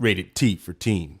Rated T for teen.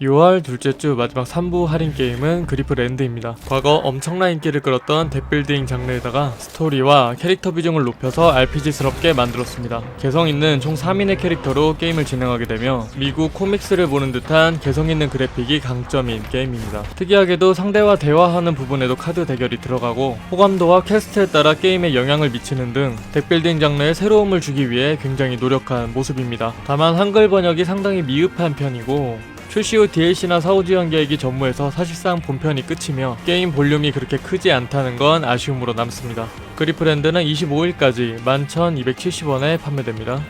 6월 둘째 주 마지막 3부 할인 게임은 그리프 랜드입니다. 과거 엄청난 인기를 끌었던 덱빌딩 장르에다가 스토리와 캐릭터 비중을 높여서 RPG스럽게 만들었습니다. 개성 있는 총 3인의 캐릭터로 게임을 진행하게 되며 미국 코믹스를 보는 듯한 개성 있는 그래픽이 강점인 게임입니다. 특이하게도 상대와 대화하는 부분에도 카드 대결이 들어가고 호감도와 퀘스트에 따라 게임에 영향을 미치는 등 덱빌딩 장르에 새로움을 주기 위해 굉장히 노력한 모습입니다. 다만 한글 번역이 상당히 미흡한 편이고 출시 후 DLC나 사후 지원 계획이 전무해서 사실상 본편이 끝이며 게임 볼륨이 그렇게 크지 않다는 건 아쉬움으로 남습니다. 그리프랜드는 25일까지 11,270원에 판매됩니다.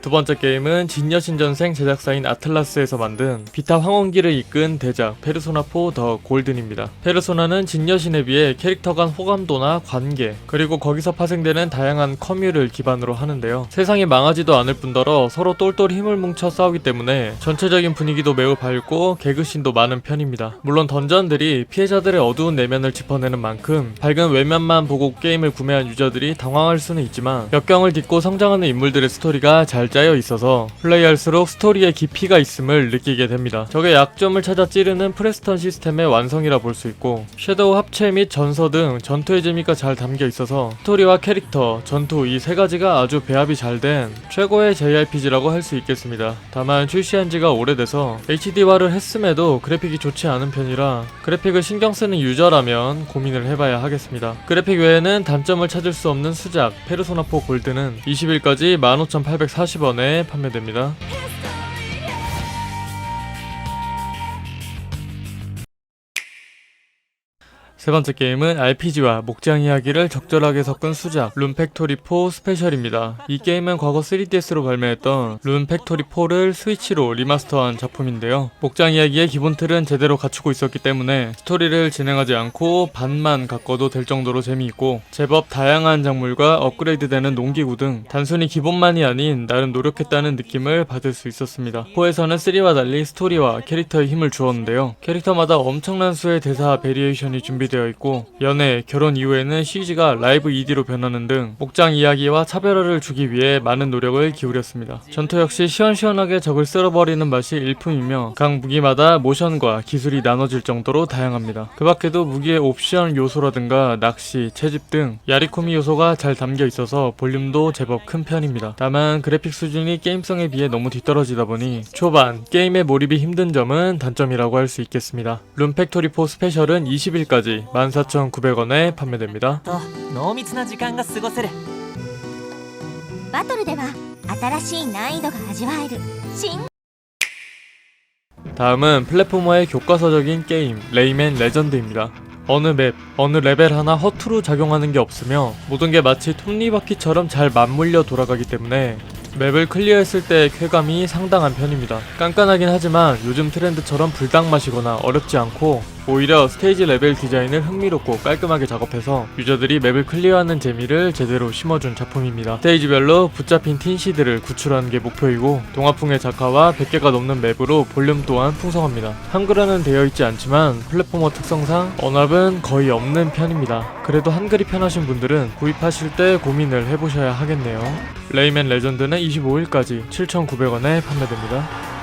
두 번째 게임은 진여신전생 제작사인 아틀라스에서 만든 비타 황혼기를 이끈 대작 페르소나 4 더 골든입니다. 페르소나는 진여신에 비해 캐릭터 간 호감도나 관계, 그리고 거기서 파생되는 다양한 커뮤를 기반으로 하는데요. 세상이 망하지도 않을 뿐더러 서로 똘똘 힘을 뭉쳐 싸우기 때문에 전체적인 분위기도 매우 밝고 개그신도 많은 편입니다. 물론 던전들이 피해자들의 어두운 내면을 짚어내는 만큼 밝은 외면만 보고 게임을 구매한 유저들이 당황할 수는 있지만 역경을 딛고 성장하는 인물들의 스토리가 잘 짜여 있어서 플레이할수록 스토리에 깊이가 있음을 느끼게 됩니다. 적의 약점을 찾아 찌르는 프레스턴 시스템의 완성이라 볼 수 있고 섀도우 합체 및 전서 등 전투의 재미가 잘 담겨 있어서 스토리와 캐릭터, 전투 이 세 가지가 아주 배합이 잘 된 최고의 JRPG라고 할 수 있겠습니다. 다만 출시한 지가 오래돼서 HD화를 했음에도 그래픽이 좋지 않은 편이라 그래픽을 신경 쓰는 유저라면 고민을 해봐야 하겠습니다. 그래픽 외에는 단점을 찾을 수 없는 수작 페르소나4 골드는 20일까지 15,840 원에 판매됩니다. 세 번째 게임은 RPG와 목장 이야기를 적절하게 섞은 수작 룬팩토리4 스페셜입니다. 이 게임은 과거 3DS로 발매했던 룬팩토리4를 스위치로 리마스터한 작품인데요. 목장 이야기의 기본 틀은 제대로 갖추고 있었기 때문에 스토리를 진행하지 않고 반만 가꿔도 될 정도로 재미있고 제법 다양한 작물과 업그레이드되는 농기구 등 단순히 기본만이 아닌 나름 노력했다는 느낌을 받을 수 있었습니다. 4에서는 3와 달리 스토리와 캐릭터에 힘을 주었는데요. 캐릭터마다 엄청난 수의 대사 베리에이션이 준비 되어 있고 연애, 결혼 이후에는 CG가 라이브 ED로 변하는 등 목장 이야기와 차별화를 주기 위해 많은 노력을 기울였습니다. 전투 역시 시원시원하게 적을 쓸어버리는 맛이 일품이며 각 무기마다 모션과 기술이 나눠질 정도로 다양합니다. 그 밖에도 무기의 옵션 요소라든가 낚시, 채집 등 야리코미 요소가 잘 담겨 있어서 볼륨도 제법 큰 편입니다. 다만 그래픽 수준이 게임성에 비해 너무 뒤떨어지다 보니 초반 게임에 몰입이 힘든 점은 단점이라고 할 수 있겠습니다. 룸팩토리4 스페셜은 20일까지 14,900원에 판매됩니다. と濃密な時間が過ごせるバトルでは新しい難易度が味わえる新 다음은 플랫포머의 교과서적인 게임 레이맨 레전드입니다. 어느 맵, 어느 레벨 하나 허투루 작용하는 게 없으며 모든 게 마치 톱니바퀴처럼 잘 맞물려 돌아가기 때문에 맵을 클리어했을 때의 쾌감이 상당한 편입니다. 깐깐하긴 하지만 요즘 트렌드처럼 불닭맛이거나 어렵지 않고 오히려 스테이지 레벨 디자인을 흥미롭고 깔끔하게 작업해서 유저들이 맵을 클리어하는 재미를 제대로 심어준 작품입니다. 스테이지별로 붙잡힌 틴시드를 구출하는 게 목표이고 동화풍의 작화와 100개가 넘는 맵으로 볼륨 또한 풍성합니다. 한글화는 되어 있지 않지만 플랫포머 특성상 언합은 거의 없는 편입니다. 그래도 한글이 편하신 분들은 구입하실 때 고민을 해보셔야 하겠네요. 레이맨 레전드는 25일까지 7,900원에 판매됩니다.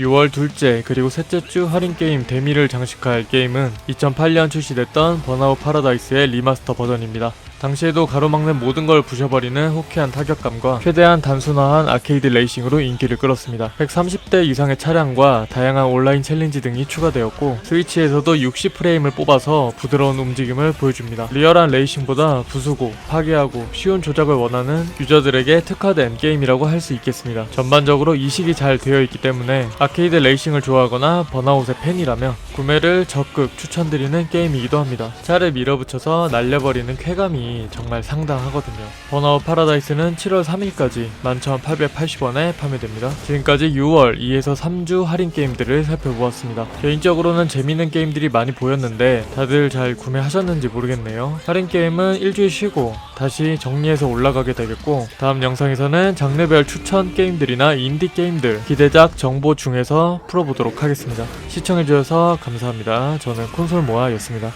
6월 둘째 그리고 셋째 주 할인 게임 데미를 장식할 게임은 2008년 출시됐던 번아웃 파라다이스의 리마스터 버전입니다. 당시에도 가로막는 모든 걸 부셔버리는 호쾌한 타격감과 최대한 단순화한 아케이드 레이싱으로 인기를 끌었습니다. 130대 이상의 차량과 다양한 온라인 챌린지 등이 추가되었고 스위치에서도 60프레임을 뽑아서 부드러운 움직임을 보여줍니다. 리얼한 레이싱보다 부수고 파괴하고 쉬운 조작을 원하는 유저들에게 특화된 게임이라고 할 수 있겠습니다. 전반적으로 이식이 잘 되어 있기 때문에 아케이드 레이싱을 좋아하거나 번아웃의 팬이라면 구매를 적극 추천드리는 게임이기도 합니다. 차를 밀어붙여서 날려버리는 쾌감이 정말 상당하거든요. 번아웃 파라다이스는 7월 3일까지 11,880원에 판매됩니다. 지금까지 6월 2에서 3주 할인 게임들을 살펴보았습니다. 개인적으로는 재밌는 게임들이 많이 보였는데 다들 잘 구매하셨는지 모르겠네요. 할인 게임은 일주일 쉬고 다시 정리해서 올라가게 되겠고 다음 영상에서는 장르별 추천 게임들이나 인디 게임들 기대작 정보 중에서 풀어보도록 하겠습니다. 시청해주셔서 감사합니다. 저는 콘솔모아였습니다.